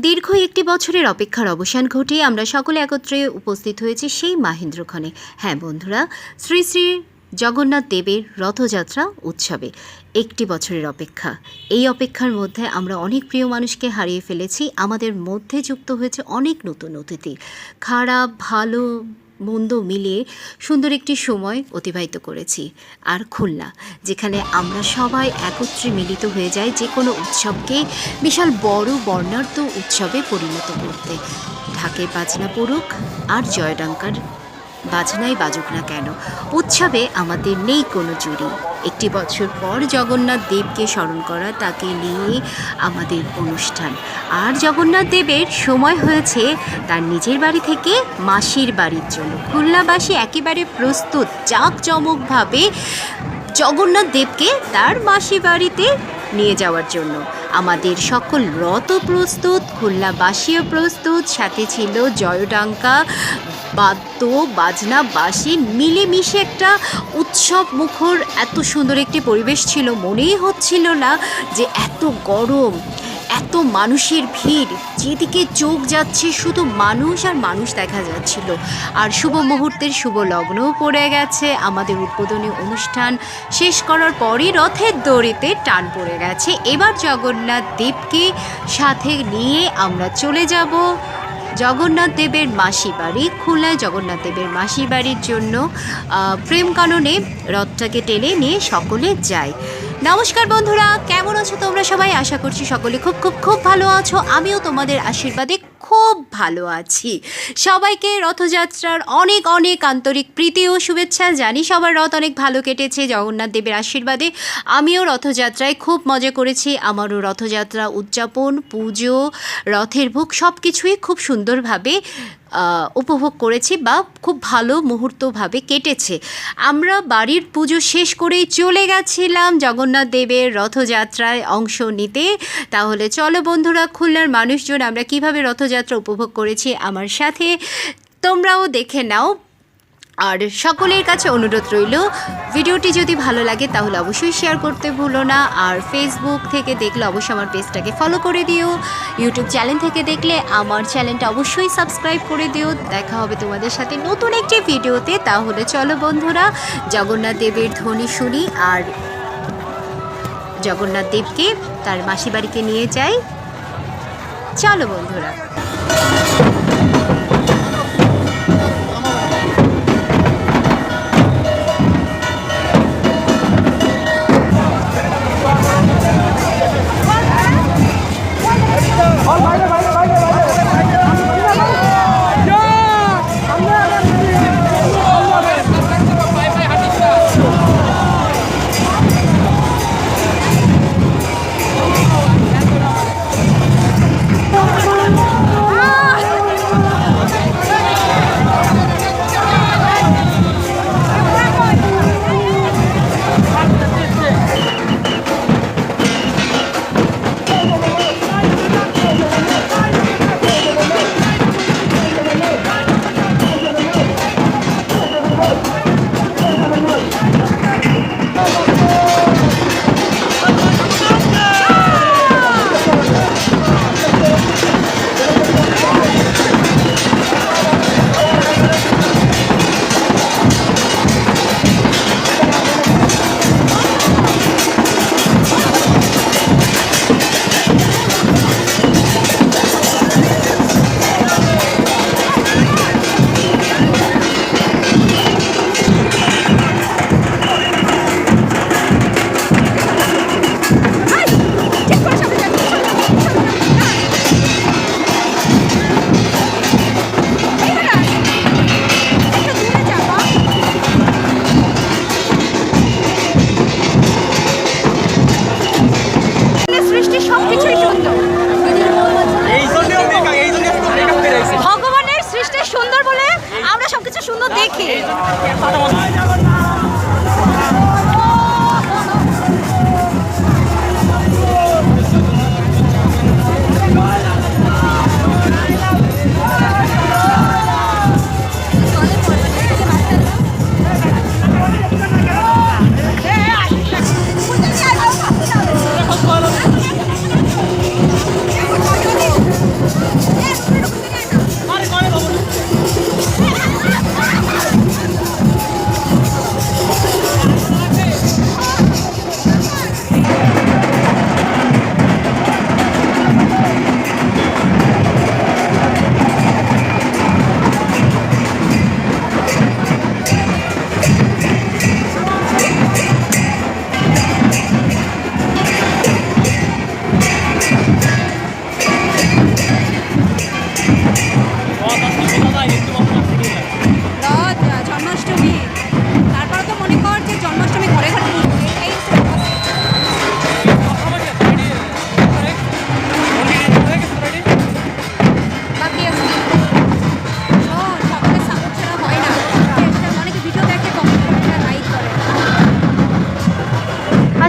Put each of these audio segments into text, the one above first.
দীর্ঘ একটি বছরের অপেক্ষার অবসান ঘটিয়ে আমরা সকলে একত্রে উপস্থিত হয়েছি সেই মাহেন্দ্রক্ষণে। হ্যাঁ বন্ধুরা, শ্রী শ্রী জগন্নাথ দেবের রথযাত্রা উৎসবে একটি বছরের অপেক্ষা। এই অপেক্ষার মধ্যে আমরা অনেক প্রিয় মানুষকে হারিয়ে ফেলেছি। আমাদের মধ্যে যুক্ত হয়েছে অনেক নতুন অতিথি। খারাপ, ভালো মন্দ মিলিয়ে সুন্দর একটি সময় অতিবাহিত করেছি। আর খুলনা, যেখানে আমরা সবাই একত্রে মিলিত হয়ে যাই যে কোনো উৎসবকে বিশাল বড় বর্ণাঢ্য উৎসবে পরিণত করতে। ঢাকে বাজনা পড়ুক আর জয়ডাঙ্কার। বাজনাই বাজুক না কেন, উৎসবে আমাদের নেই কোনো জুড়ি। একটি বছর পর জগন্নাথ দেবকে স্মরণ করা তাকে নিয়ে আমাদের অনুষ্ঠান। আর জগন্নাথ দেবের সময় হয়েছে তার নিজের বাড়ি থেকে মাসির বাড়ির জন্য। খুলনাবাসী একেবারে প্রস্তুত, জাঁকজমকভাবে জগন্নাথ দেবকে তার মাসি বাড়িতে নিয়ে যাওয়ার জন্য। আমাদের সকল রথ প্রস্তুত, খুলনাবাসীও প্রস্তুত, সাথে ছিল জয়ডাঙ্কা বাদ্য, বাজনা বাসি মিলেমিশে একটা উৎসব মুখর এত সুন্দর একটি পরিবেশ ছিল। মনেই হচ্ছিল না যে এত গরম, এত মানুষের ভিড়। যেদিকে চোখ যাচ্ছে শুধু মানুষ আর মানুষ দেখা যাচ্ছিল। আর শুভ মুহূর্তের শুভ লগ্নও পড়ে গেছে। আমাদের উদ্বোধনী অনুষ্ঠান শেষ করার পরই রথের দড়িতে টান পড়ে গেছে। এবার জগন্নাথ দেবকে সাথে নিয়ে আমরা চলে যাব জগন্নাথ দেবের মাসি বাড়ি, খুলনায় জগন্নাথ দেবের মাসি বাড়ির জন্য প্রেম কাননে রথটাকে টেনে নিয়ে সকলে যায়। নমস্কার বন্ধুরা, কেমন আছো তোমরা সবাই? আশা করছি সকলে খুব খুব খুব ভালো আছো। আমিও তোমাদের আশীর্বাদে খুব ভালো আছি। সবাইকে রথযাত্রার অনেক অনেক আন্তরিক প্রীতি ও শুভেচ্ছা জানি সবার রথ অনেক ভালো কেটেছে জগন্নাথ দেবের আশীর্বাদে। আমিও রথযাত্রায় খুব মজা করেছি। আমারও রথযাত্রা উদযাপন, পুজো, রথের ভোগ সব কিছুই খুব সুন্দরভাবে উপভোগ করেছি বা খুব ভালো মুহূর্তভাবে কেটেছে। আমরা বাড়ির পুজো শেষ করেই চলে গেছিলাম জগন্নাথ দেবের রথযাত্রায় অংশ নিতে। তাহলে চলো বন্ধুরা, খুলনার মানুষজন আমরা কীভাবে রথযাত্রা উপভোগ করেছি আমার সাথে তোমরাও দেখে নাও। আর সকলের কাছে অনুরোধ রইল, ভিডিওটি যদি ভালো লাগে তাহলে অবশ্যই শেয়ার করতে ভুলো না। আর ফেসবুক থেকে দেখলে অবশ্যই আমার পেজটাকে ফলো করে দিও। ইউটিউব চ্যানেল থেকে দেখলে আমার চ্যানেলটা অবশ্যই সাবস্ক্রাইব করে দিও। দেখা হবে তোমাদের সাথে নতুন একটি ভিডিওতে। তাহলে চলো বন্ধুরা, জগন্নাথ দেবের ধ্বনি শুনি। আর জগন্নাথ দেবকে, তার মাসি বাড়িকে নিয়ে যাই। চলো বন্ধুরা।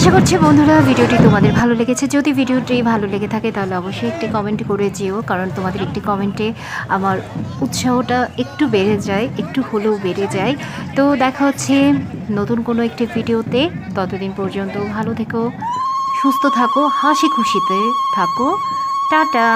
আশা করছি বন্ধুরা ভিডিওটি তোমাদের ভালো লেগেছে। যদি ভিডিওটি ভালো লেগে থাকে তাহলে অবশ্যই একটি কমেন্ট করে যেও, কারণ তোমাদের একটি কমেন্টে আমার উৎসাহটা একটু বেড়ে যায়, একটু হলেও বেড়ে যায়। তো দেখা হচ্ছে নতুন কোনো একটি ভিডিওতে। ততদিন পর্যন্ত ভালো থেকো, সুস্থ থাকো, হাসি খুশিতে থাকো। টাটা!